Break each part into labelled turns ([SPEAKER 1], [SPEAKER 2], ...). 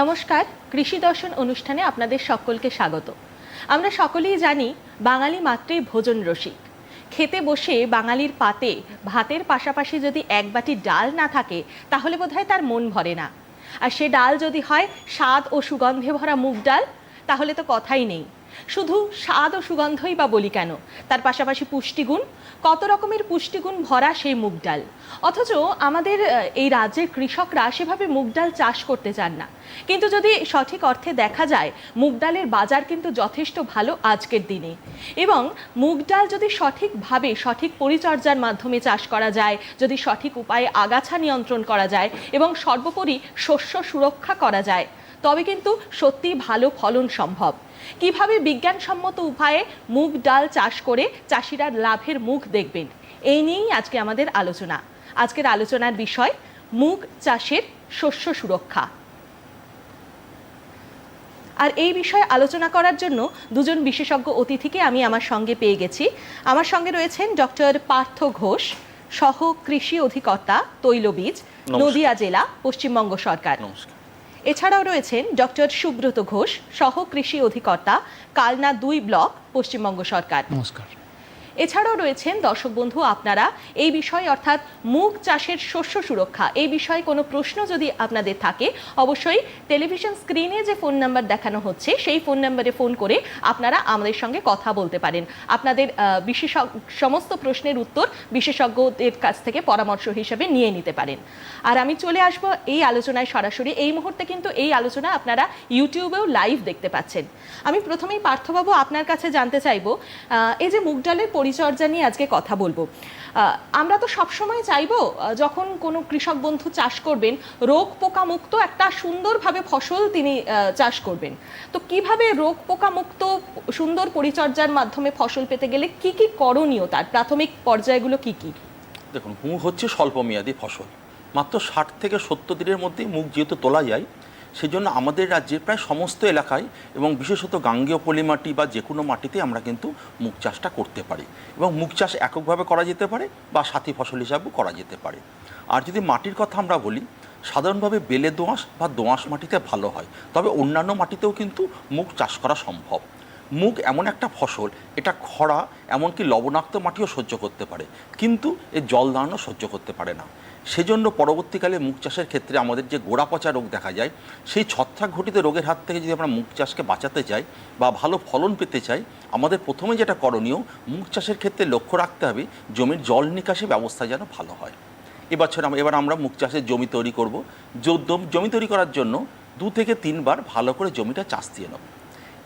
[SPEAKER 1] নমস্কার, কৃষি দর্শন অনুষ্ঠানে আপনাদের সকলকে স্বাগত। আমরা সকলেই জানি বাঙালি মাত্রেই ভোজন রসিক। খেতে বসে বাঙালির পাতে ভাতের পাশাপাশি যদি এক বাটি ডাল না থাকে, তাহলে বোধহয় তার মন ভরে না। আর সে ডাল যদি হয় স্বাদ ও সুগন্ধে ভরা মুগ ডাল, তাহলে তো কথাই নেই। শুধু স্বাদ ও সুগন্ধই বা বলি কেন? তার পাশাপাশি পুষ্টিগুণ, কত রকমের পুষ্টিগুণ ভরা সেই মুগ ডাল? অথচ আমাদের এই রাজ্যের কৃষকরা সেভাবে মুগ ডাল চাষ করতে চান না। কিন্তু যদি সঠিক অর্থে দেখা যায়, মুগ ডালের বাজার কিন্তু যথেষ্ট ভালো আজকের দিনে। এবং মুগ ডাল যদি সঠিকভাবে, সঠিক পরিচর্যার মাধ্যমে চাষ করা যায়, যদি সঠিক উপায়ে আগাছা নিয়ন্ত্রণ করা যায় এবং সর্বোপরি শস্য সুরক্ষা করা যায় তবে কিন্তু সত্যি ভালো ফলন সম্ভব। কীভাবে বিজ্ঞানসম্মত উপায়ে মুগ ডাল চাষ করে চাষিরা লাভের মুখ দেখবেন এই নিয়েই আজকে আমাদের আলোচনা। আজকের আলোচনার বিষয় মুগ চাষের শস্য সুরক্ষা। আর এই বিষয়ে আলোচনা করার জন্য দুজন বিশেষজ্ঞ অতিথিকে আমি আমার সঙ্গে পেয়ে গেছি। আমার সঙ্গে রয়েছেন ডক্টর পার্থ ঘোষ সহ কৃষি অধিকর্তা তৈলবীজ। নদিয়া জেলা পশ্চিমবঙ্গ সরকার।
[SPEAKER 2] নমস্কার।
[SPEAKER 1] এছাড়াও রয়েছেন ডক্টর সুব্রত ঘোষ সহ কৃষি অধিকর্তা কালনা দুই ব্লক পশ্চিমবঙ্গ সরকার।
[SPEAKER 3] নমস্কার।
[SPEAKER 1] এছাড়াও রয়েছেন দর্শক বন্ধু, আপনারা এই বিষয়ে অর্থাৎ মুগ চাষের শস্য সুরক্ষা, এই বিষয়ে কোনো প্রশ্ন যদি আপনাদের থাকে, অবশ্যই টেলিভিশন স্ক্রিনে যে ফোন নাম্বার দেখানো হচ্ছে, সেই ফোন নাম্বারে ফোন করে আপনারা আমাদের সঙ্গে কথা বলতে পারেন। আপনাদের বিশেষজ্ঞ, সমস্ত প্রশ্নের উত্তর বিশেষজ্ঞদের কাছ থেকে পরামর্শ হিসেবে নিয়ে নিতে পারেন। আর আমি চলে আসব এই আলোচনায় সরাসরি। এই মুহূর্তে কিন্তু এই আলোচনা আপনারা ইউটিউবেও লাইভ দেখতে পাচ্ছেন। আমি প্রথমেই পার্থবাবু আপনার কাছে জানতে চাইব এই যে মুগ ডালের পরিচর্যা নিয়ে আজকে কথা বলব। আমরা তো সবসময় চাইব যখন কোনো কৃষক বন্ধু চাষ করবেন, রোগ পোকা মুক্ত একটা সুন্দরভাবে ফসল তিনি চাষ করবেন। তো কীভাবে রোগ পোকা মুক্ত সুন্দর পরিচর্যার মাধ্যমে ফসল পেতে গেলে কি কি করণীয় তার? প্রাথমিক পর্যায়গুলো কি কি?
[SPEAKER 2] দেখুন মুগ হচ্ছে স্বল্পমেয়াদী ফসল। মাত্র ষাট থেকে সত্তর দিনের মধ্যে মুগ যেহেতু তোলা যায় সেজন্য আমাদের রাজ্যের প্রায় সমস্ত এলাকায় এবং বিশেষত গাঙ্গেয় পলি মাটি বা যে কোনো মাটিতে আমরা কিন্তু মুগ চাষটা করতে পারি এবং মুগ চাষ এককভাবে করা যেতে পারে বা সাথী ফসল হিসাবেও করা যেতে পারে। আর যদি মাটির কথা আমরা বলি, সাধারণভাবে বেলে দোঁয়াশ বা দোঁয়াশ মাটিতে ভালো হয়, তবে অন্যান্য মাটিতেও কিন্তু মুগ চাষ করা সম্ভব। মুগ এমন একটা ফসল, এটা খরা, এমনকি লবণাক্ত মাটিও সহ্য করতে পারে, কিন্তু এ জল দাঁড়ানো সহ্য করতে পারে না। সেজন্য পরবর্তীকালে মুগ চাষের ক্ষেত্রে আমাদের যে গোড়া পচা রোগ দেখা যায়, সেই ছত্রাক ঘটিত রোগের হাত থেকে যদি আমরা মুখ চাষকে বাঁচাতে চাই বা ভালো ফলন পেতে চাই, আমাদের প্রথমে যেটা করণীয়, মুগ চাষের ক্ষেত্রে লক্ষ্য রাখতে হবে জমির জল নিকাশি ব্যবস্থা যেন ভালো হয়। এবছর এবার আমরা মুগ চাষের জমি তৈরি করব। জমি তৈরি করার জন্য দু থেকে তিনবার ভালো করে জমিটা চাষ দিয়ে নেব।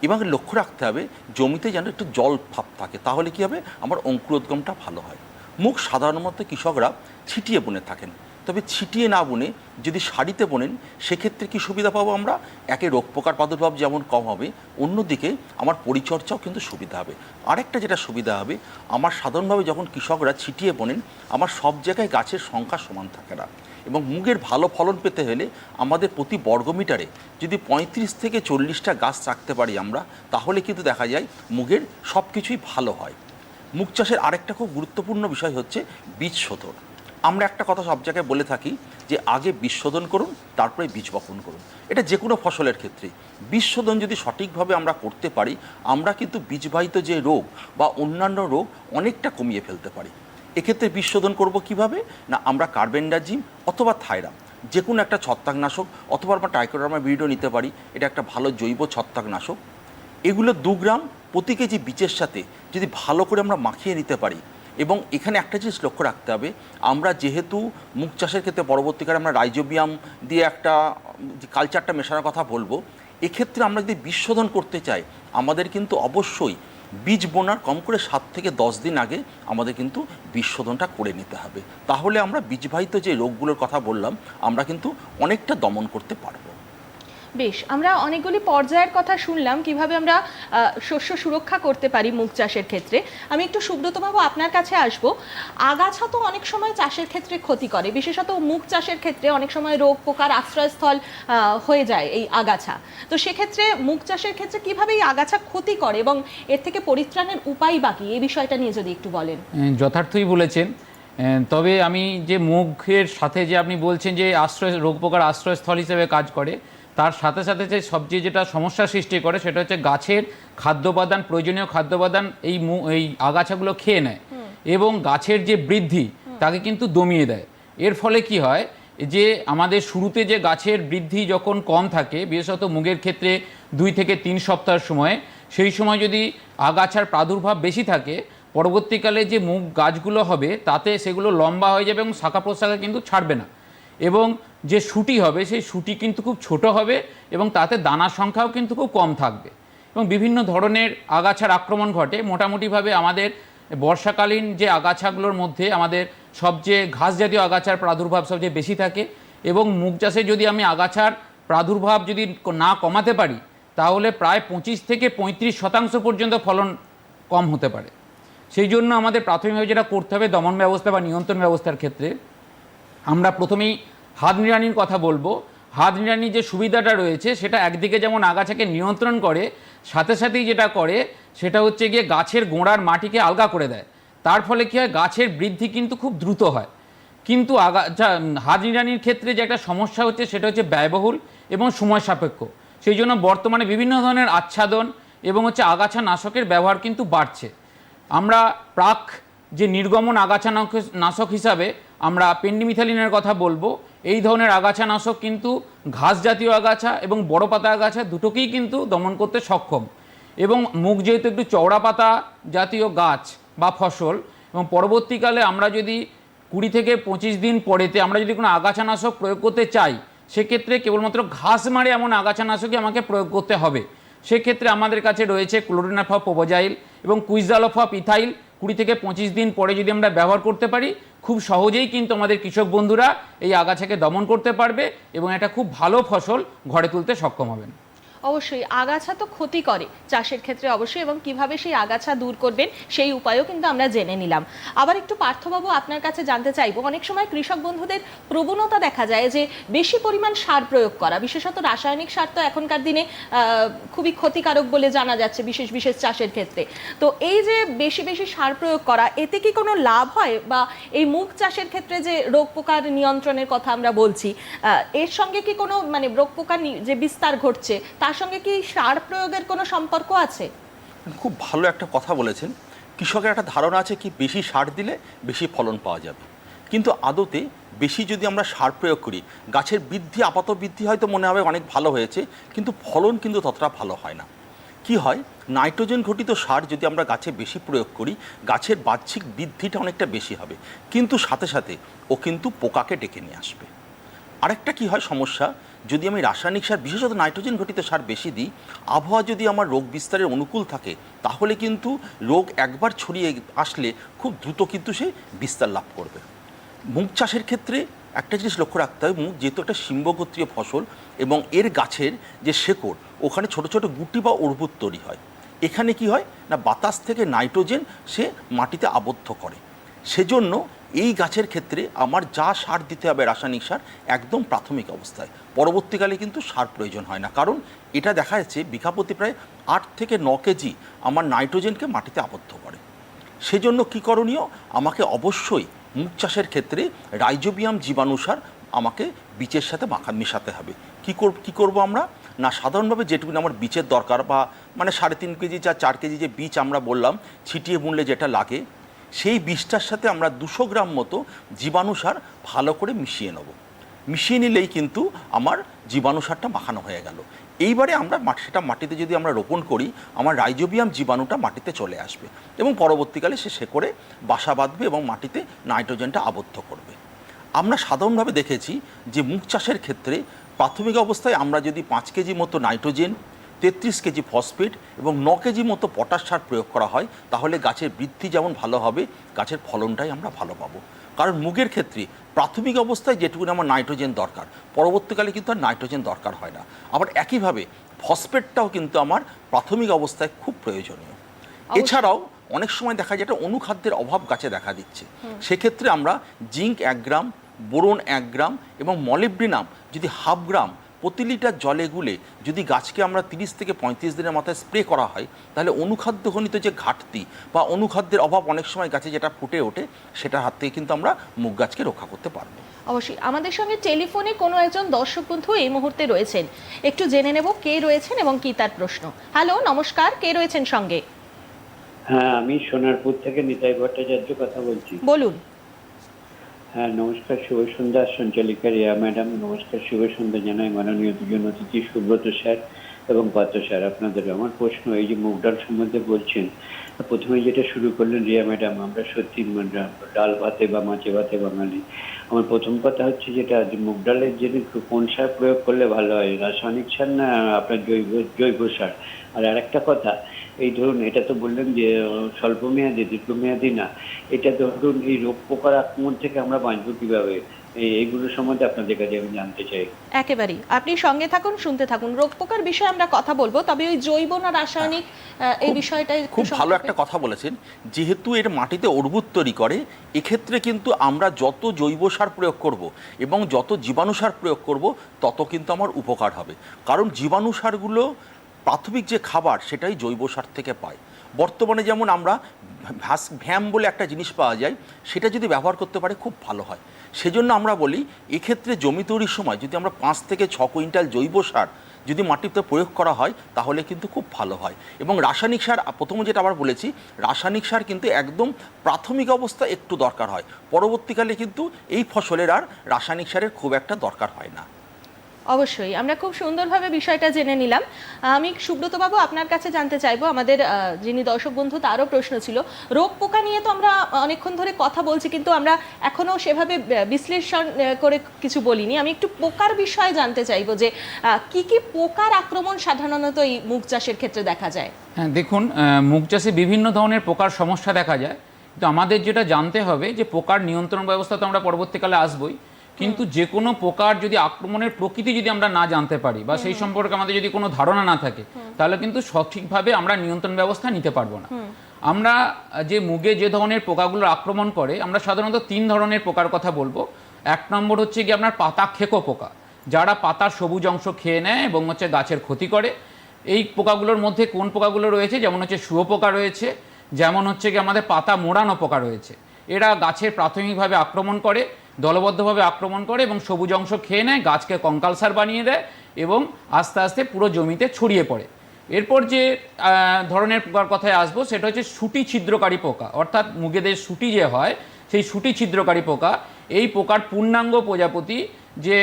[SPEAKER 2] এবং লক্ষ্য রাখতে হবে জমিতে যেন একটু জল ভাব থাকে, তাহলে কি হবে? আমার অঙ্কুরোদ্গমটা ভালো হয়। মুখ সাধারণত কৃষকরা ছিটিয়ে বুনে থাকেন। তবে ছিটিয়ে না বুনে যদি শাড়িতে বোনেন, সেক্ষেত্রে কি সুবিধা পাবো আমরা? একে রোগ পোকার প্রাদুর্ভাব যেমন কম হবে, অন্যদিকে আমার পরিচর্যাও কিন্তু সুবিধা হবে। আরেকটা যেটা সুবিধা হবে, আমার সাধারণভাবে যখন কৃষকরা ছিটিয়ে বোনেন, আমার সব জায়গায় গাছের সংখ্যা সমান থাকে না। এবং মুগের ভালো ফলন পেতে হলে আমাদের প্রতি বর্গমিটারে যদি পঁয়ত্রিশ থেকে চল্লিশটা গাছ রাখতে পারি আমরা, তাহলে কিন্তু দেখা যায় মুগের সব কিছুই ভালো হয়। মুগ চাষের আরেকটা খুব গুরুত্বপূর্ণ বিষয় হচ্ছে বীজ শোধন। আমরা একটা কথা সব জায়গায় বলে থাকি যে আগে বীজ শোধন করুন, তারপরে বীজ বপন করুন। এটা যে কোনো ফসলের ক্ষেত্রে। বীজ শোধন যদি সঠিকভাবে আমরা করতে পারি, আমরা কিন্তু বীজবাহিত যে রোগ বা অন্যান্য রোগ অনেকটা কমিয়ে ফেলতে পারি। এক্ষেত্রে বীজ শোধন করব কীভাবে? না, আমরা কার্বেন্ডাজিম অথবা থাইরাম যে কোনো একটা ছত্রাকনাশক অথবা আমরা টাইকোডার্মা ভিডিও নিতে পারি। এটা একটা ভালো জৈব ছত্রাকনাশক। এগুলো দু গ্রাম প্রতি কেজি বীজের সাথে যদি ভালো করে আমরা মাখিয়ে নিতে পারি এবং এখানে একটা জিনিস লক্ষ্য রাখতে হবে, আমরা যেহেতু মুখ চাষের ক্ষেত্রে পরবর্তীকালে আমরা রাইজোবিয়াম দিয়ে একটা কালচারটা মেশানোর কথা বলব, এক্ষেত্রে আমরা যদি বীজ শোধন করতে চাই, আমাদের কিন্তু অবশ্যই বীজ বোনার কম করে সাত থেকে দশ দিন আগে আমাদের কিন্তু বীজ শোধনটা করে নিতে হবে। তাহলে আমরা বীজবাহিত যে রোগগুলোর কথা বললাম, আমরা কিন্তু অনেকটা দমন করতে পারব।
[SPEAKER 1] বেশ, আমরা অনেকগুলি পর্যায়ের কথা শুনলাম, কীভাবে আমরা শস্য সুরক্ষা করতে পারি মুগ চাষের ক্ষেত্রে। আমি একটু সুব্রতবাবু আপনার কাছে আসব। আগাছা তো অনেক সময় চাষের ক্ষেত্রে ক্ষতি করে, বিশেষত মুগ চাষের ক্ষেত্রে অনেক সময় রোগ পোকার আশ্রয়স্থল হয়ে যায় এই আগাছা। তো সেক্ষেত্রে মুগ চাষের ক্ষেত্রে কীভাবে এই আগাছা ক্ষতি করে এবং এর থেকে পরিত্রাণের উপায় বাকি এই বিষয়টা নিয়ে যদি একটু বলেন।
[SPEAKER 3] যথার্থই বলেছেন। তবে আমি যে মুখের সাথে যে আপনি বলছেন যে আশ্রয়, রোগ পোকার আশ্রয়স্থল হিসেবে কাজ করে তার সাথে সাথে যে সবচেয়ে যেটা সমস্যা সৃষ্টি করে সেটা হচ্ছে গাছের খাদ্যপাদান প্রয়োজনীয় খাদ্যপাদান এই মু- এই আগাছাগুলো খেয়ে নেয় এবং গাছের যে বৃদ্ধি তাকে কিন্তু দমিয়ে দেয়। এর ফলে কি হয় যে আমাদের শুরুতে যে গাছের বৃদ্ধি যখন কম থাকে বিশেষত মুগের ক্ষেত্রে দুই থেকে তিন সপ্তাহ সময় সেই সময় যদি আগাছার প্রাদুর্ভাব বেশি থাকে পরবর্তীকালে যে মুগ গাছগুলো হবে তাতে সেগুলো লম্বা হয়ে যাবে এবং শাখা প্রশাখা কিন্তু ছাড়বে না। এবং যে শুটি হবে, সেই শুটি কিন্তু খুব ছোট হবে এবং তাতে দানার সংখ্যাও কিন্তু খুব কম থাকবে। এবং বিভিন্ন ধরনের আগাছার আক্রমণ ঘটে। মোটামুটিভাবে আমাদের বর্ষাকালীন যে আগাছাগুলোর মধ্যে আমাদের সবচেয়ে ঘাস জাতীয় আগাছার প্রাদুর্ভাব সবচেয়ে বেশি থাকে এবং মুগ চাষে যদি আমি আগাছার প্রাদুর্ভাব যদি না কমাতে পারি, তাহলে প্রায় পঁচিশ থেকে পঁয়ত্রিশ শতাংশ পর্যন্ত ফলন কম হতে পারে। সেই জন্য আমাদের প্রাথমিকভাবে যেটা করতে হবে দমন ব্যবস্থা বা নিয়ন্ত্রণ ব্যবস্থার ক্ষেত্রে আমরা প্রথমেই হাত নিড়ানির কথা বলব। হাত নিড়ানির যে সুবিধাটা রয়েছে, সেটা একদিকে যেমন আগাছাকে নিয়ন্ত্রণ করে, সাথে সাথেই যেটা করে, সেটা হচ্ছে গিয়ে গাছের গোড়ার মাটিকে আলগা করে দেয়। তার ফলে কী হয়, গাছের বৃদ্ধি কিন্তু খুব দ্রুত হয়। কিন্তু আগাছা হাত নিড়ানির ক্ষেত্রে যে একটা সমস্যা হচ্ছে, সেটা হচ্ছে ব্যয়বহুল এবং সময় সাপেক্ষ। সেই জন্য বর্তমানে বিভিন্ন ধরনের আচ্ছাদন এবং হচ্ছে আগাছা নাশকের ব্যবহার কিন্তু বাড়ছে। আমরা প্রাক যে নির্গমন আগাছা নাশক হিসাবে আমরা পেন্ডিমিথালিনের কথা বলব। এই ধরনের আগাছা নাশক কিন্তু ঘাস জাতীয় আগাছা এবং বড় পাতা আগাছা দুটোকেই কিন্তু দমন করতে সক্ষম। এবং মুখ যেহেতু একটু চওড়া পাতা জাতীয় গাছ বা ফসল, এবং পরবর্তীকালে আমরা যদি কুড়ি থেকে পঁচিশ দিন পরেতে আমরা যদি কোনো আগাছানাশক প্রয়োগ করতে চাই, সেক্ষেত্রে কেবলমাত্র ঘাস মারে এমন আগাছানাশকই আমাকে প্রয়োগ করতে হবে। সেক্ষেত্রে আমাদের কাছে রয়েছে ক্লোরিনাফা, পোবোজাইল এবং কুইজালফা পিথাইল। কুড়ি থেকে পঁচিশ দিন পরে যদি আমরা ব্যবহার করতে পারি খুব সহজেই কিন্তু আমাদের কৃষক বন্ধুরা এই আগাছাকে দমন করতে পারবে এবং এটা খুব ভালো ফসল ঘরে তুলতে সক্ষম হবেন।
[SPEAKER 1] অবশ্যই আগাছা তো ক্ষতি করে চাষের ক্ষেত্রে অবশ্যই, এবং কীভাবে সেই আগাছা দূর করবেন সেই উপায়ও কিন্তু আমরা জেনে নিলাম। আবার একটু পার্থবাবু আপনার কাছে জানতে চাইব, অনেক সময় কৃষক বন্ধুদের প্রবণতা দেখা যায় যে বেশি পরিমাণ সার প্রয়োগ করা, বিশেষত রাসায়নিক সার তো এখনকার দিনে খুবই ক্ষতিকারক বলে জানা যাচ্ছে বিশেষ বিশেষ চাষের ক্ষেত্রে। তো এই যে বেশি বেশি সার প্রয়োগ করা, এতে কি কোনো লাভ হয়? বা এই মুখ চাষের ক্ষেত্রে যে রোগ পোকার নিয়ন্ত্রণের কথা আমরা বলছি এর সঙ্গে কি কোনো মানে রোগ পোকার যে বিস্তার ঘটছে, তার সঙ্গে কি সার প্রয়োগের কোনো সম্পর্ক আছে?
[SPEAKER 2] খুব ভালো একটা কথা বলেছেন। কৃষকের একটা ধারণা আছে কি, বেশি সার দিলে বেশি ফলন পাওয়া যাবে। কিন্তু আদতে বেশি যদি আমরা সার প্রয়োগ করি, গাছের বৃদ্ধি, আপাত বৃদ্ধি হয়তো মনে হবে অনেক ভালো হয়েছে, কিন্তু ফলন কিন্তু ততটা ভালো হয় না। কি হয়, নাইট্রোজেন ঘটিত সার যদি আমরা গাছে বেশি প্রয়োগ করি, গাছের বাহ্যিক বৃদ্ধিটা অনেকটা বেশি হবে। কিন্তু সাথে সাথে ও কিন্তু পোকাকে ডেকে নিয়ে আসবে। আরেকটা কি হয় সমস্যা যদি আমি রাসায়নিক সার, বিশেষত নাইট্রোজেন ঘটিত সার বেশি দিই, আবহাওয়া যদি আমার রোগ বিস্তারের অনুকূল থাকে, তাহলে কিন্তু রোগ একবার ছড়িয়ে আসলে খুব দ্রুত কিন্তু সে বিস্তার লাভ করবে। মুগ চাষের ক্ষেত্রে একটা জিনিস লক্ষ্য রাখতে হবে, মুগ যেহেতু একটা সিম্বগোত্রীয় ফসল এবং এর গাছের যে শেকড়, ওখানে ছোট ছোট গুটি বা অর্বুদ তৈরি হয়। এখানে কি হয়? না, বাতাস থেকে নাইট্রোজেন সে মাটিতে আবদ্ধ করে। সেজন্য এই গাছের ক্ষেত্রে আমার যা সার দিতে হবে রাসায়নিক সার একদম প্রাথমিক অবস্থায়। পরবর্তীকালে কিন্তু সার প্রয়োজন হয় না। কারণ এটা দেখা যাচ্ছে বিঘাপতি প্রায় আট থেকে ন কেজি আমার নাইট্রোজেনকে মাটিতে আবদ্ধ করে। সেজন্য কী করণীয়? আমাকে অবশ্যই মুখ চাষের ক্ষেত্রে রাইজোবিয়াম জীবাণুসার আমাকে বীজের সাথে মাখা, মেশাতে হবে। কী করব কী করব আমরা? না, সাধারণভাবে যেটুকু আমার বীজের দরকার বা মানে সাড়ে তিন কেজি যা চার কেজি যে বীজ আমরা বললাম, ছিটিয়ে বুনলে যেটা লাগে সেই বিষটার সাথে আমরা দুশো গ্রাম মতো জীবাণুসার ভালো করে মিশিয়ে নেব। মিশিয়ে নিলেই কিন্তু আমার জীবাণু সারটা মাখানো হয়ে গেল। এইবারে আমরা সেটা মাটিতে যদি আমরা রোপণ করি, আমার রাইজোবিয়াম জীবাণুটা মাটিতে চলে আসবে এবং পরবর্তীকালে সে শেকড়ে বাসা বাঁধবে এবং মাটিতে নাইট্রোজেনটা আবদ্ধ করবে। আমরা সাধারণভাবে দেখেছি যে মুগ চাষের ক্ষেত্রে প্রাথমিক অবস্থায় আমরা যদি পাঁচ কেজি মতো নাইট্রোজেন তেত্রিশ কেজি ফসফেট এবং ন কেজি মতো পটাশ সার প্রয়োগ করা হয় তাহলে গাছের বৃদ্ধি যেমন ভালো হবে গাছের ফলনটাই আমরা ভালো পাবো। কারণ মুগের ক্ষেত্রে প্রাথমিক অবস্থায় যেটুকু আমার নাইট্রোজেন দরকার পরবর্তীকালে কিন্তু আর নাইট্রোজেন দরকার হয় না। আবার একইভাবে ফসফেটটাও কিন্তু আমার প্রাথমিক অবস্থায় খুব প্রয়োজনীয়। এছাড়াও অনেক সময় দেখা যায় একটা অনুখাদ্যের অভাব গাছে দেখা দিচ্ছে। সেক্ষেত্রে আমরা জিঙ্ক এক গ্রাম বোরন এক গ্রাম এবং মলিবডিনাম যদি হাফ গ্রাম প্রতি লিটার জলে গুলে যদি গাছকে আমরা তিরিশ থেকে পঁয়ত্রিশ দিনের মাথায় স্প্রে করা হয় তাহলে অনুখাদ্যজনিত যে ঘাটতি বা অনুখাদ্যের অভাব অনেক সময় গাছে যেটা ফুটে ওঠে সেটার হাত থেকে কিন্তু আমরা মুগ গাছকে রক্ষা করতে পারব।
[SPEAKER 1] অবশ্যই। আমাদের সঙ্গে টেলিফোনে কোনো একজন দর্শক বন্ধু এই মুহূর্তে রয়েছেন। একটু জেনে নেব কে রয়েছেন এবং কি তার প্রশ্ন। হ্যালো নমস্কার। কে রয়েছেন সঙ্গে?
[SPEAKER 4] হ্যাঁ আমি সোনারপুর থেকে নিতাই ভট্টাচার্য কথা বলছি।
[SPEAKER 1] বলুন।
[SPEAKER 4] হ্যাঁ নমস্কার শুভ সন্ধ্যা সঞ্চালিকা রিয়া ম্যাডাম। নমস্কার শুভ সন্ধ্যা জানাই মাননীয় দুজন অতিথি, সুব্রত স্যার এবং পাত্র স্যার। আপনাদের আমার প্রশ্ন, এই যে মুগ ডাল সম্বন্ধে বলছেন প্রথমে যেটা শুরু করলেন রিয়া ম্যাডাম, আমরা সত্যি মানে ডাল ভাতে বা মাছে ভাতে বাঙালি। আমার প্রথম কথা হচ্ছে যেটা, যে মুগ ডালের যদি কোন সার প্রয়োগ করলে ভালো হয়, রাসায়নিক সার না আপনার জৈব জৈব সার? আর আরেকটা কথা এই ধরুন এটা তো বললেন যে আহ, স্বল্পমেয়াদী দীর্ঘমেয়াদী না। এটা ধরুন এই রোগ পোকার আক্রমণ থেকে আমরা বাঁচবো কীভাবে? এই এইগুলো সম্বন্ধে আপনাদের কাছে আমি জানতে চাই।
[SPEAKER 1] একেবারেই। আপনি সঙ্গে থাকুন শুনতে থাকুন। রোগ পোকার বিষয়ে আমরা কথা বলব তবে ওই জৈব না রাসায়নিক এই বিষয়টাই
[SPEAKER 2] খুব ভালো একটা কথা বলেছেন। যেহেতু এর মাটিতে অর্বুদ তৈরি করে এক্ষেত্রে কিন্তু আমরা যত জৈব সার প্রয়োগ করব এবং যত জীবাণু সার প্রয়োগ করব তত কিন্তু আমার উপকার হবে। কারণ জীবাণু সারগুলো প্রাথমিক যে খাবার সেটাই জৈব সার থেকে পায়। বর্তমানে যেমন আমরা ভ্যাস ভ্যাম বলে একটা জিনিস পাওয়া যায়, সেটা যদি ব্যবহার করতে পারে খুব ভালো হয়। সেজন্য আমরা বলি, এক্ষেত্রে জমি তৈরির সময় যদি আমরা পাঁচ থেকে ছ কুইন্টাল জৈব সার যদি মাটিতে প্রয়োগ করা হয়, তাহলে কিন্তু খুব ভালো হয়। এবং রাসায়নিক সার, প্রথমে যেটা আবার বলেছি, রাসায়নিক সার কিন্তু একদম প্রাথমিক অবস্থা একটু দরকার হয়। পরবর্তীকালে কিন্তু এই ফসলের আর রাসায়নিক সারের খুব একটা দরকার হয় না।
[SPEAKER 1] অবশ্যই। আমরা খুব সুন্দরভাবে বিষয়টা জেনে নিলাম। আমি সুব্রতবাবু আপনার কাছে জানতে চাইব, আমাদের যিনি দর্শক বন্ধু, তারও প্রশ্ন ছিল। রোগ পোকা নিয়ে তো আমরা অনেকক্ষণ ধরে কথা বলছি, কিন্তু আমরা এখনও সেভাবে বিশ্লেষণ করে কিছু বলিনি। আমি একটু পোকার বিষয়ে জানতে চাইব যে কি কি পোকার আক্রমণ সাধারণত এই মুগ চাষের ক্ষেত্রে দেখা যায়?
[SPEAKER 3] হ্যাঁ দেখুন মুগ চাষে বিভিন্ন ধরনের পোকার সমস্যা দেখা যায়। কিন্তু আমাদের যেটা জানতে হবে যে, পোকার নিয়ন্ত্রণ ব্যবস্থা তো আমরা পরবর্তীকালে আসবই। কিন্তু যে কোনো পোকার যদি আক্রমণের প্রকৃতি যদি আমরা না জানতে পারি বা সেই সম্পর্কে আমাদের যদি কোনো ধারণা না থাকে তাহলে কিন্তু সঠিকভাবে আমরা নিয়ন্ত্রণ ব্যবস্থা নিতে পারব না। আমরা যে মুগে যে ধরনের পোকাগুলো আক্রমণ করে আমরা সাধারণত তিন ধরনের পোকার কথা বলব। এক নম্বর হচ্ছে কি আপনার পাতা খেকো পোকা যারা পাতার সবুজ অংশ খেয়ে নেয় এবং হচ্ছে গাছের ক্ষতি করে। এই পোকাগুলোর মধ্যে কোন পোকাগুলো রয়েছে? যেমন হচ্ছে শুয়োপোকা রয়েছে যেমন হচ্ছে কি আমাদের পাতা মোড়ানো পোকা রয়েছে। এরা গাছের প্রাথমিকভাবে আক্রমণ করে দলবদ্ধভাবে আক্রমণ করে এবং সবুজ অংশ খেয়ে নেয়, গাছকে কঙ্কালসার বানিয়ে দেয় এবং আস্তে আস্তে পুরো জমিতে ছড়িয়ে পড়ে। এরপর যে ধরনের পোকার কথায় আসব, সেটা হচ্ছে সুটি ছিদ্রকারী পোকা। অর্থাৎ মুগেদের সুটি যে হয়, সেই সুটি ছিদ্রকারী পোকা। এই পোকার পূর্ণাঙ্গ প্রজাপতি যে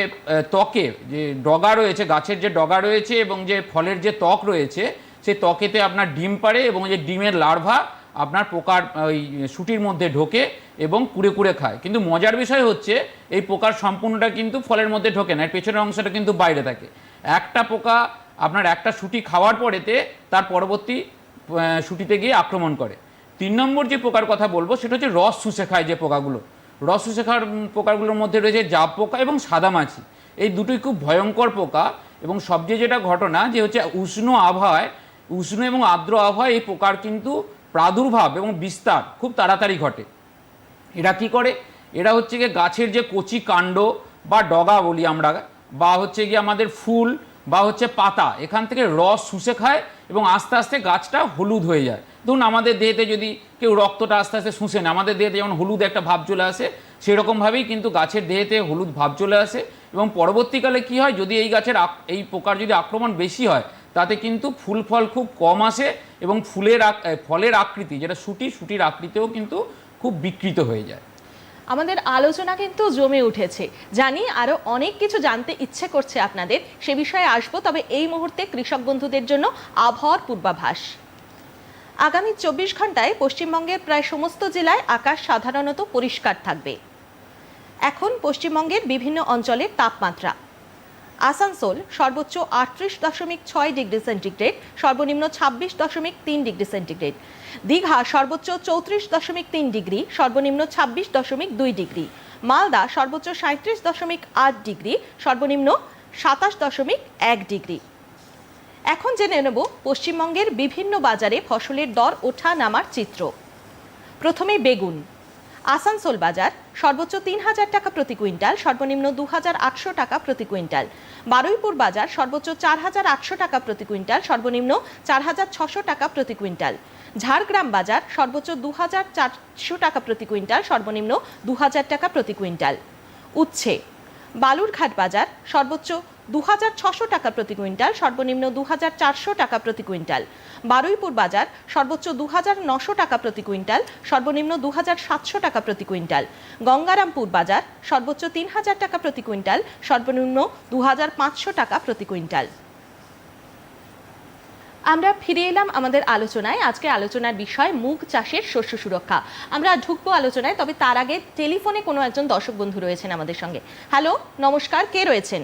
[SPEAKER 3] ত্বকে যে ডগা রয়েছে, গাছের যে ডগা রয়েছে এবং যে ফলের যে ত্বক রয়েছে, সেই ত্বকেতে আপনার ডিম পাড়ে এবং যে ডিমের লার্ভা আপনার পোকার, ওই সুটির মধ্যে ঢোকে এবং কুড়ে কুড়ে খায়। কিন্তু মজার বিষয় হচ্ছে, এই পোকার সম্পূর্ণটা কিন্তু ফলের মধ্যে ঢোকে না, এর পেছনের অংশটা কিন্তু বাইরে থাকে। একটা পোকা, আপনার একটা সুটি খাওয়ার পরেতে তার পরবর্তী সুটিতে গিয়ে আক্রমণ করে। তিন নম্বর যে পোকার কথা বলব, সেটা হচ্ছে রস শুষে খায় যে পোকাগুলো। রস শুষে খাওয়ার পোকাগুলোর মধ্যে রয়েছে জাব পোকা এবং সাদামাছি এই দুটোই খুব ভয়ঙ্কর পোকা এবং সবচেয়ে যেটা ঘটনা যে হচ্ছে উষ্ণ আবহাওয়ায়, উষ্ণ এবং আর্দ্র আবহাওয়ায় এই পোকার কিন্তু প্রাদুর্ভাব এবং বিস্তার খুব তাড়াতাড়ি ঘটে। এরা কি করে? এরা হচ্ছে গিয়ে গাছের যে কচি কাণ্ড বা ডগা বলি আমরা, বা হচ্ছে গিয়ে আমাদের ফুল বা হচ্ছে পাতা, এখান থেকে রস শুষে খায় এবং আস্তে আস্তে গাছটা হলুদ হয়ে যায়। ধরুন আমাদের দেহেতে যদি কেউ রক্তটা আস্তে আস্তে শুষে না আমাদের দেহেতে যেমন হলুদ একটা ভাব চলে আসে, সেরকমভাবেই কিন্তু গাছের দেহেতে হলুদ ভাব চলে আসে এবং পরবর্তীকালে কি হয়? যদি এই গাছের এই পোকার যদি আক্রমণ বেশি হয় তাতে কিন্তু ফুল ফল খুব কম আসে এবং ফুলের ফলের আকৃতি, যেটা সুটি সুটির আকৃতিও কিন্তু খুব বিকৃত হয়ে যায়।
[SPEAKER 1] আমাদের আলোচনা কিন্তু জমে উঠেছে। জানি আরও অনেক কিছু জানতে ইচ্ছে করছে আপনাদের। সে বিষয়ে আসব, তবে এই মুহূর্তে কৃষক বন্ধুদের জন্য আবহাওয়ার পূর্বাভাস। আগামী চব্বিশ ঘন্টায় পশ্চিমবঙ্গের প্রায় সমস্ত জেলায় আকাশ সাধারণত পরিষ্কার থাকবে। এখন পশ্চিমবঙ্গের বিভিন্ন অঞ্চলের তাপমাত্রা। আসানসোল সর্বোচ্চ আটত্রিশ দশমিক ছয় ডিগ্রি সেন্টিগ্রেড, সর্বনিম্ন ছাব্বিশ দশমিক তিন ডিগ্রি সেন্টিগ্রেড। দীঘা সর্বোচ্চ চৌত্রিশ দশমিক তিন ডিগ্রি, সর্বনিম্ন ছাব্বিশ দশমিক দুই ডিগ্রি। মালদা সর্বোচ্চ সাঁত্রিশ দশমিক আট ডিগ্রি, সর্বনিম্ন সাতাশ দশমিক এক ডিগ্রি। এখন জেনে নেব পশ্চিমবঙ্গের বিভিন্ন বাজারে ফসলের দর ওঠা নামার চিত্র। প্রথমে বেগুন। আসানসোল বাজার, সর্বোচ্চ তিন হাজার টাকা প্রতি কুইন্টাল, সর্বনিম্ন দু হাজার আটশো টাকা প্রতি কুইন্টাল। বারুইপুর বাজার, সর্বোচ্চ চার হাজার আটশো টাকা প্রতি কুইন্টাল, সর্বনিম্ন চার হাজার ছশো টাকা প্রতি কুইন্টাল। ঝাড়গ্রাম বাজার, সর্বোচ্চ দু হাজার চারশো টাকা প্রতি কুইন্টাল, সর্বনিম্ন দু হাজার টাকা প্রতি কুইন্টাল। উচ্ছে, বালুরঘাট বাজার, সর্বোচ্চ দু টাকা প্রতি কুইন্টাল, সর্বনিম্ন দু হাজার চারশো টাকা প্রতি কুইন্টাল। বারুইপুর বাজার, সর্বোচ্চ দু টাকা প্রতি কুইন্টাল, সর্বনিম্ন দু হাজার সাতশো টাকা প্রতি কুইন্টাল। গঙ্গারামপুর বাজার, সর্বোচ্চ তিন হাজার টাকা প্রতি কুইন্টাল, সর্বনিম্ন দু হাজার পাঁচশো টাকা প্রতি কুইন্টাল। আমরা ফিরে এলাম আমাদের আলোচনায়। আজকে আলোচনার বিষয়, মুগ চাষের শস্য সুরক্ষা। আমরা ঢুকবো আলোচনায়, তবে তার আগে টেলিফোনে কোনো একজন দর্শক বন্ধু রয়েছেন আমাদের সঙ্গে। হ্যালো, নমস্কার, কে রয়েছেন?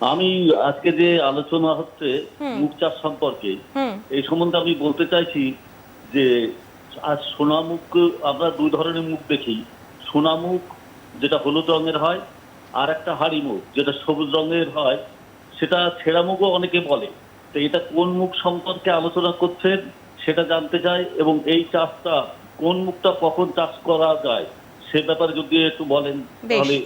[SPEAKER 5] আমি আজকে যে আলোচনা হচ্ছে মুখ চাষ সম্পর্কে এই সম্বন্ধে আমি বলতে চাইছি যে আজ সোনামুখ আমরা দুই ধরনের মুখ দেখি। সোনামুখ যেটা হলুদ রঙের হয় আর একটা হাড়ি মুখ যেটা সবুজ রঙের হয় সেটা ছেঁড়া মুখও অনেকে বলে। তো এটা কোন মুখ সম্পর্কে আলোচনা করছেন সেটা জানতে চাই এবং এই চাষটা কোন মুখটা কখন চাষ করা যায় সে ব্যাপারে যদি একটু বলেন তাহলে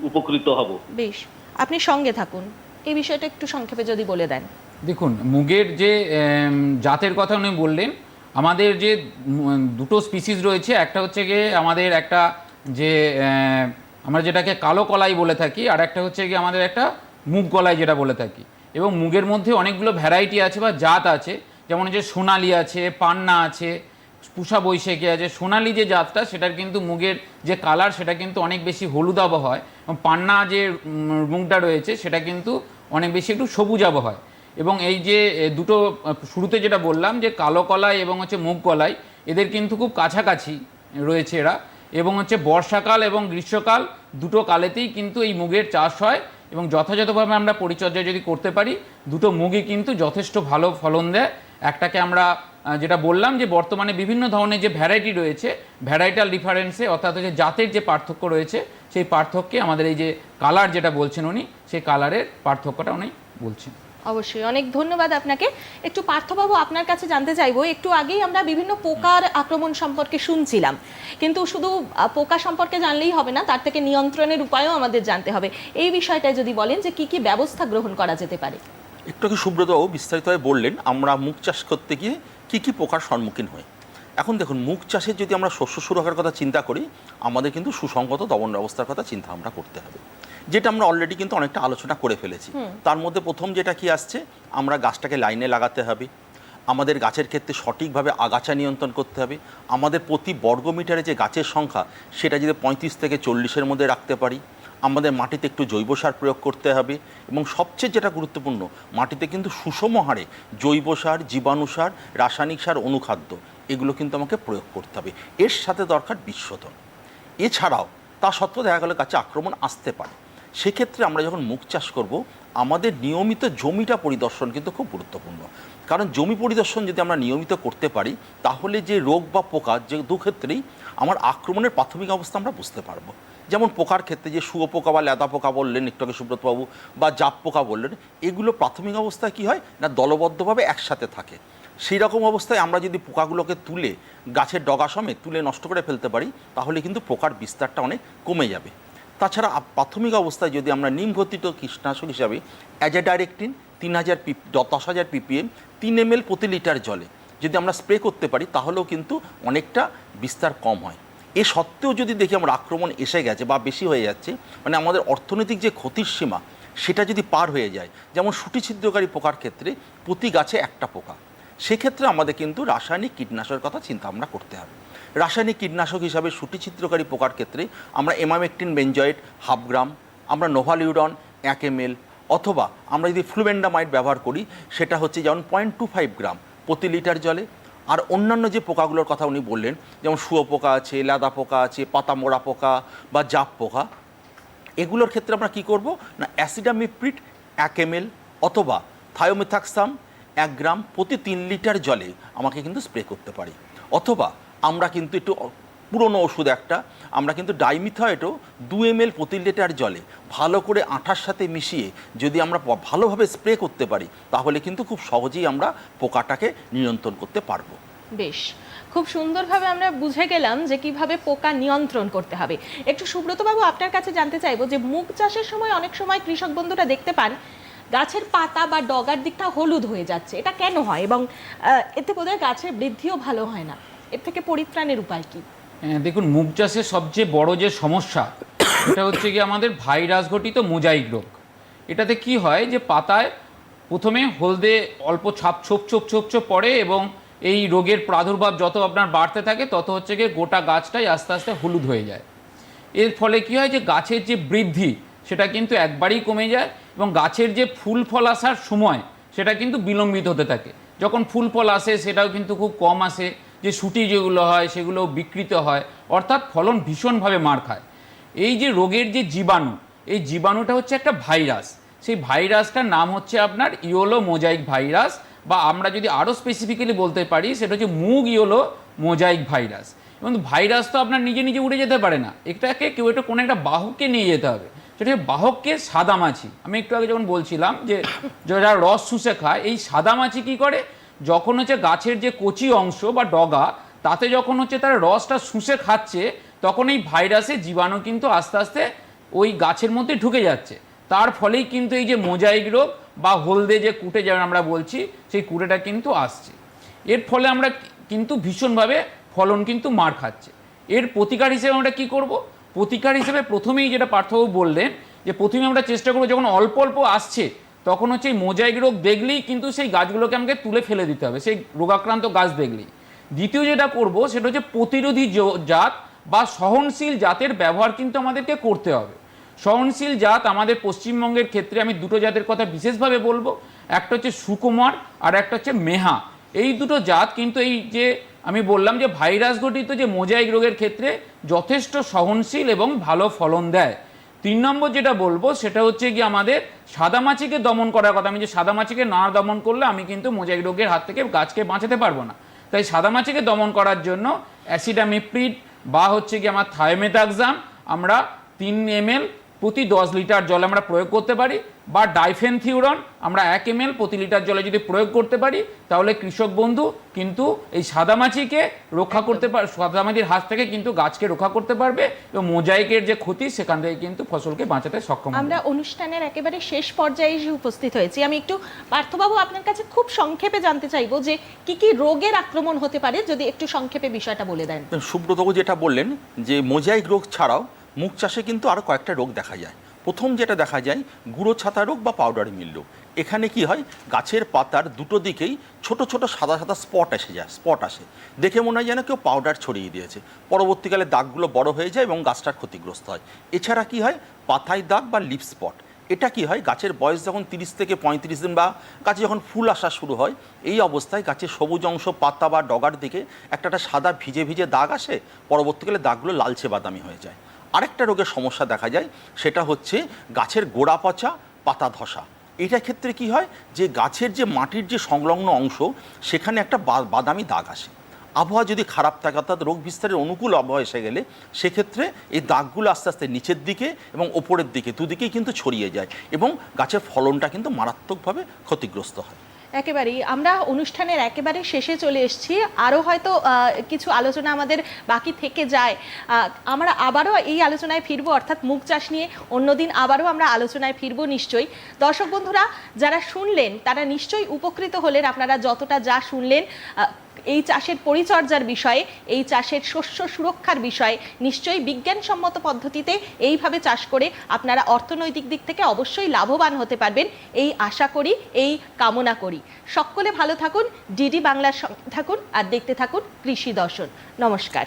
[SPEAKER 5] উপকৃত হব।
[SPEAKER 1] বেশ। আপনি সঙ্গে থাকুন। এই বিষয়টা একটু সংক্ষেপে যদি বলে দেন।
[SPEAKER 3] দেখুন, মুগের যে জাতের কথা উনি বললেন, আমাদের যে দুটো স্পিসিস রয়েছে, একটা হচ্ছে গিয়ে আমাদের একটা যে আমরা যেটাকে কালো কলাই বলে থাকি, আর একটা হচ্ছে গিয়ে আমাদের একটা মুগ কলাই যেটা বলে থাকি। এবং মুগের মধ্যে অনেকগুলো ভ্যারাইটি আছে বা জাত আছে, যেমন যে সোনালি আছে, পান্না আছে পুষা বৈশাখী আছে, সোনালি যে জাতটা, সেটার কিন্তু মুগের যে কালার সেটা কিন্তু অনেক বেশি হলুদাভ হয়। এবং পান্না যে মুগটা রয়েছে, সেটা কিন্তু অনেক বেশি একটু সবুজাভ হয়। এবং এই যে দুটো শুরুতে যেটা বললাম যে, কালো কলাই এবং হচ্ছে মুগ কলাই, এদের কিন্তু খুব কাছাকাছি রয়েছে এরা। এবং হচ্ছে বর্ষাকাল এবং গ্রীষ্মকাল দুটো কালেতেই কিন্তু এই মুগের চাষ হয়। এবং যথাযথভাবে আমরা পরিচর্যা যদি করতে পারি, দুটো মুগই কিন্তু যথেষ্ট ভালো ফলন দেয়। একটাকে আমরা যেটা বললাম যে বর্তমানে বিভিন্ন ধরনের যে ভ্যারাইটি রয়েছে ভ্যারাইটাল ডিফারেন্সে অর্থাৎ হচ্ছে জাতের যে পার্থক্য রয়েছে, সেই পার্থক্যে আমাদের এই যে কালার যেটা বলছেন উনি, সেই কালারের পার্থক্যটা উনি বলছেন।
[SPEAKER 1] অবশ্যই, অনেক ধন্যবাদ আপনাকে। একটু পার্থবাবু আপনার কাছে জানতে চাইব, একটু আগেই আমরা বিভিন্ন পোকার আক্রমণ সম্পর্কে শুনছিলাম। কিন্তু শুধু পোকা সম্পর্কে জানলেই হবে না, তার থেকে নিয়ন্ত্রণের উপায়ও আমাদের জানতে হবে। এই বিষয়টায় যদি বলেন যে কি কি ব্যবস্থা গ্রহণ করা যেতে পারে।
[SPEAKER 2] একটু আগে সুব্রতবাবু বিস্তারিতভাবে বললেন আমরা মুখ চাষ করতে গিয়ে কী কী পোকার সম্মুখীন হই। এখন দেখুন মুখ চাষের যদি আমরা শস্য সুরক্ষার কথা চিন্তা করি আমাদের কিন্তু সুসংগত দমন ব্যবস্থার কথা চিন্তা আমরা করতে হবে। যেটা আমরা অলরেডি কিন্তু অনেকটা আলোচনা করে ফেলেছি। তার মধ্যে প্রথম যেটা কি আসছে আমরা গাছটাকে লাইনে লাগাতে হবে। আমাদের গাছের ক্ষেত্রে সঠিকভাবে আগাছা নিয়ন্ত্রণ করতে হবে। আমাদের প্রতি বর্গমিটারে যে গাছের সংখ্যা সেটা যদি পঁয়ত্রিশ থেকে চল্লিশের মধ্যে রাখতে পারি। আমাদের মাটিতে একটু জৈব সার প্রয়োগ করতে হবে এবং সবচেয়ে যেটা গুরুত্বপূর্ণ, মাটিতে কিন্তু সুষম হারে জৈব সার, জীবাণু সার, রাসায়নিক সার, অনুখাদ্য, এগুলো কিন্তু আমাকে প্রয়োগ করতে হবে। এর সাথে দরকার বিশ্বধন। এছাড়াও, তা সত্ত্বেও দেখা গেলো গাছে আক্রমণ আসতে পারে। সেক্ষেত্রে আমরা যখন মুখ চাষ করব, আমাদের নিয়মিত জমিটা পরিদর্শন কিন্তু খুব গুরুত্বপূর্ণ। কারণ জমি পরিদর্শন যদি আমরা নিয়মিত করতে পারি, তাহলে যে রোগ বা পোকা, যে দু ক্ষেত্রেই আমার আক্রমণের প্রাথমিক অবস্থা আমরা বুঝতে পারব। যেমন পোকার ক্ষেত্রে যে শুয়োপোকা বা লেদা পোকা বললেন একটু আগে সুব্রতবাবু বা জাপ পোকা বললেন, এগুলো প্রাথমিক অবস্থায় কি হয় না দলবদ্ধভাবে একসাথে থাকে? সেই রকম অবস্থায় আমরা যদি পোকাগুলোকে তুলে, গাছের ডগা সমেত তুলে নষ্ট করে ফেলতে পারি, তাহলে কিন্তু পোকার বিস্তারটা অনেক কমে যাবে। তাছাড়া প্রাথমিক অবস্থায় যদি আমরা নিম ঘটিত কীটনাশক হিসাবে অ্যাজাডাইরেক্টিন, তিন হাজার পি দশ হাজার পিপিএম, তিন এম প্রতি লিটার জলে যদি আমরা স্প্রে করতে পারি, তাহলেও কিন্তু অনেকটা বিস্তার কম হয়। এ সত্ত্বেও যদি দেখি আমরা আক্রমণ এসে গেছে বা বেশি হয়ে যাচ্ছে মানে আমাদের অর্থনৈতিক যে ক্ষতির সীমা, সেটা যদি পার হয়ে যায়, যেমন সুটি ছিদ্রকারী পোকার ক্ষেত্রে প্রতি গাছে একটা পোকা, সেক্ষেত্রে আমাদের কিন্তু রাসায়নিক কীটনাশকের কথা চিন্তা আমরা করতে হবে। রাসায়নিক কীটনাশক হিসাবে সুটি ছিদ্রকারী পোকার ক্ষেত্রে আমরা এমামেকটিন বেঞ্জয়েড হাফ গ্রাম, আমরা নোভালিউডন এক এম অথবা আমরা যদি ফ্লুবেন্ডামাইড ব্যবহার করি, সেটা হচ্ছে যেমন পয়েন্ট টু ফাইভ গ্রাম প্রতি লিটার জলে আর অন্যান্য যে পোকাগুলোর কথা উনি বললেন, যেমন শুয়োপোকা আছে লাদা পোকা আছে পাতা মোড়া পোকা বা জাপ পোকা, এগুলোর ক্ষেত্রে আমরা কি করব? না, অ্যাসিডামিপ্রিট এক এম এল অথবা থায়োমিথাক্সাম এক গ্রাম প্রতি তিন লিটার জলে আমাকে কিন্তু স্প্রে করতে পারি। অথবা আমরা কিন্তু একটু পুরনো ওষুধ একটা, আমরা কিন্তু ডাইমিথয়েটও দু এম এল প্রতি লিটার জলে ভালো করে আঠার সাথে মিশিয়ে যদি আমরা ভালোভাবে স্প্রে করতে পারি, তাহলে কিন্তু খুব সহজেই আমরা পোকাটাকে নিয়ন্ত্রণ করতে পারব।
[SPEAKER 1] বেশ, খুব সুন্দরভাবে আমরা বুঝে গেলাম যে কীভাবে পোকা নিয়ন্ত্রণ করতে হবে। একটু সুব্রতবাবু, আপনার কাছে জানতে চাইব যে মুগ চাষের সময় অনেক সময় কৃষক বন্ধুরা দেখতে পান, গাছের পাতা বা ডগার দিকটা হলুদ হয়ে যাচ্ছে, এটা কেন হয় এবং এতে বোধহয় গাছের বৃদ্ধিও ভালো হয় না। এর থেকে পরিত্রাণের উপায় কি?
[SPEAKER 3] দেখুন, মুগ চাষের সবচেয়ে বড় যে সমস্যা এটা হচ্ছে কি আমাদের ভাইরাস ঘটিত মোজাইক রোগ। এটাতে কি হয় যে পাতায় প্রথমে হলদে অল্প ছাপ ছোপ ছোপ ছোপ ছোপ পড়ে এবং এই রোগের প্রাদুর্ভাব যত আপনার বাড়তে থাকে, তত হচ্ছে গিয়ে গোটা গাছটাই আস্তে আস্তে হলুদ হয়ে যায়। এর ফলে কি হয় যে গাছের যে বৃদ্ধি, সেটা কিন্তু একবারেই কমে যায় এবং গাছের যে ফুল ফল আসার সময়, সেটা কিন্তু বিলম্বিত হতে থাকে। যখন ফুল ফল আসে, সেটাও কিন্তু খুব কম আসে। যে সুটি যেগুলো হয়, সেগুলো বিকৃত হয়, অর্থাৎ ফলন ভীষণভাবে মার খায়। এই যে রোগের যে জীবাণু, এই জীবাণুটা হচ্ছে একটা ভাইরাস। সেই ভাইরাসটার নাম হচ্ছে আপনার ইয়োলো মোজাইক ভাইরাস বা আমরা যদি আরও স্পেসিফিক্যালি বলতে পারি, সেটা হচ্ছে মুগ ইয়োলো মোজাইক ভাইরাস। এবং ভাইরাস তো আপনার নিজে নিজে উড়ে যেতে পারে না। এটাকে কেউ একটা কোনো একটা বাহককে নিয়ে যেতে হবে। সেটা বাহককে সাদামাছি। আমি একটু আগে যখন বলছিলাম যে, যারা রস শুষে খায়, এই সাদামাছি কি করে? যখন হচ্ছে গাছের যে কচি অংশ বা ডগা, তাতে যখন হচ্ছে তারা রসটা শুষে খাচ্ছে, তখন এই ভাইরাসের জীবাণু কিন্তু আস্তে আস্তে ওই গাছের মধ্যে ঢুকে যাচ্ছে। তার ফলেই কিন্তু এই যে মোজাইক রোগ বা হলদে যে কুটে যেমন আমরা বলছি, সেই কুটেটা কিন্তু আসছে। এর ফলে আমরা কিন্তু ভীষণভাবে ফলন কিন্তু মার খাচ্ছে। এর প্রতিকার হিসেবে আমরা কি করব? প্রতিকার হিসেবে প্রথমেই যেটা পার্থবাবু বললেন, যে প্রথমে আমরা চেষ্টা করব যখন অল্প অল্প আসছে তখন হচ্ছে এই মোজাইক রোগ দেখলেই কিন্তু সেই গাছগুলোকে আমাকে তুলে ফেলে দিতে হবে, সেই রোগাক্রান্ত গাছ দেখলেই। দ্বিতীয় যেটা করব, সেটা হচ্ছে প্রতিরোধী জাত বা সহনশীল জাতের ব্যবহার কিন্তু আমাদেরকে করতে হবে। সহনশীল জাত আমাদের পশ্চিমবঙ্গের ক্ষেত্রে আমি দুটো জাতের কথা বিশেষভাবে বলব, একটা হচ্ছে সুকুমার আর একটা হচ্ছে মেহা। এই দুটো জাত কিন্তু এই যে আমি বললাম যে ভাইরাস ঘটিত যে মোজাইক রোগের ক্ষেত্রে যথেষ্ট সহনশীল এবং ভালো ফলন দেয়। তিন নম্বর যেটা বলব, সেটা হচ্ছে কি আমাদের সাদামাছিকে দমন করার কথা। আমি যে সাদা মাছিকে না দমন করলে আমি কিন্তু মোজাইক রোগের হাত থেকে গাছকে বাঁচাতে পারব না। তাই সাদামাছিকে দমন করার জন্য অ্যাসিডামিপ্রিড বা হচ্ছে কি আমার থায়োমেথাক্সাম আমরা তিন এম প্রতি দশ লিটার জল আমরা প্রয়োগ করতে পারি। বা ডাইফেনথিউরন আমরা এক এমএল প্রতি লিটার জলে যদি প্রয়োগ করতে পারি তাহলে কৃষক বন্ধু কিন্তু এই সাদামাছিকে রক্ষা করতে পার সাদামাছির হাত থেকে কিন্তু গাছকে রক্ষা করতে পারবে এবং মোজাইকের যে ক্ষতি সেখান থেকে কিন্তু ফসলকে বাঁচাতে সক্ষম
[SPEAKER 1] আমরা অনুষ্ঠানের একেবারে শেষ পর্যায়ে এসে উপস্থিত হয়েছি। আমি একটু পার্থবাবু আপনার কাছে খুব সংক্ষেপে জানতে চাইব যে কি কি রোগের আক্রমণ হতে পারে যদি একটু সংক্ষেপে বিষয়টা বলে দেন।
[SPEAKER 2] সুব্রতবাবু যেটা বললেন যে মোজাইক রোগ ছাড়াও মুখ চাষে কিন্তু আরও কয়েকটা রোগ দেখা যায়। প্রথম যেটা দেখা যায়, গুঁড়ো ছাতা রোগ বা পাউডারি রোগ। এখানে কি হয়, গাছের পাতার দুটো দিকেই ছোট ছোট সাদা সাদা স্পট এসে যায় স্পট আসে। দেখে মনে হয় যেন কেউ পাউডার ছড়িয়ে দিয়েছে। পরবর্তীকালে দাগগুলো বড় হয়ে যায় এবং গাছটার ক্ষতিগ্রস্ত হয়। এছাড়া কি হয়, পাতায় দাগ বা লিপ স্পট এটা কি হয়, গাছের বয়স যখন তিরিশ থেকে পঁয়ত্রিশ দিন বা গাছে যখন ফুল আসা শুরু হয়, এই অবস্থায় গাছের সবুজ অংশ, পাতা বা ডগার দিকে একটা সাদা ভিজে ভিজে দাগ আসে, পরবর্তীকালে দাগগুলো লালচে বাদামি হয়ে যায়। আরেকটা রোগের সমস্যা দেখা যায়, সেটা হচ্ছে গাছের গোড়া পচা, পাতা ধসা। এটা ক্ষেত্রে কি হয় যে গাছের যে মাটির যে সংলগ্ন অংশ, সেখানে একটা বাদামি দাগ আসে। আবহাওয়া যদি খারাপ থাকে, অর্থাৎ রোগ বিস্তারের অনুকূল আবহাওয়া এসে গেলে, সেক্ষেত্রে এই দাগগুলো আস্তে আস্তে নিচের দিকে এবং ওপরের দিকে, দুদিকেই কিন্তু ছড়িয়ে যায় এবং গাছের ফলনটা কিন্তু মারাত্মকভাবে ক্ষতিগ্রস্ত হয়।
[SPEAKER 1] একেবারেই। আমরা অনুষ্ঠানের একেবারে শেষে চলে এসেছি। আরও হয়তো কিছু আলোচনা আমাদের বাকি থেকে যায়। আমরা আবারও এই আলোচনায় ফিরবো, অর্থাৎ মুখ চাষ নিয়ে অন্যদিন আবারও আমরা আলোচনায় ফিরবো নিশ্চয়ই। দর্শক বন্ধুরা, যারা শুনলেন, তারা নিশ্চয়ই উপকৃত হলেন। আপনারা যতটা যা শুনলেন এই চাষের পরিচর্যার বিষয়ে, এই চাষের শস্য সুরক্ষার বিষয়ে নিশ্চয়ই বিজ্ঞানসম্মত পদ্ধতিতে এইভাবে চাষ করে আপনারা অর্থনৈতিক দিক থেকে অবশ্যই লাভবান হতে পারবেন। এই আশা করি, এই কামনা করি। সকলে ভালো থাকুন, ডিডি বাংলার থাকুন আর দেখতে থাকুন কৃষি দর্শন। নমস্কার।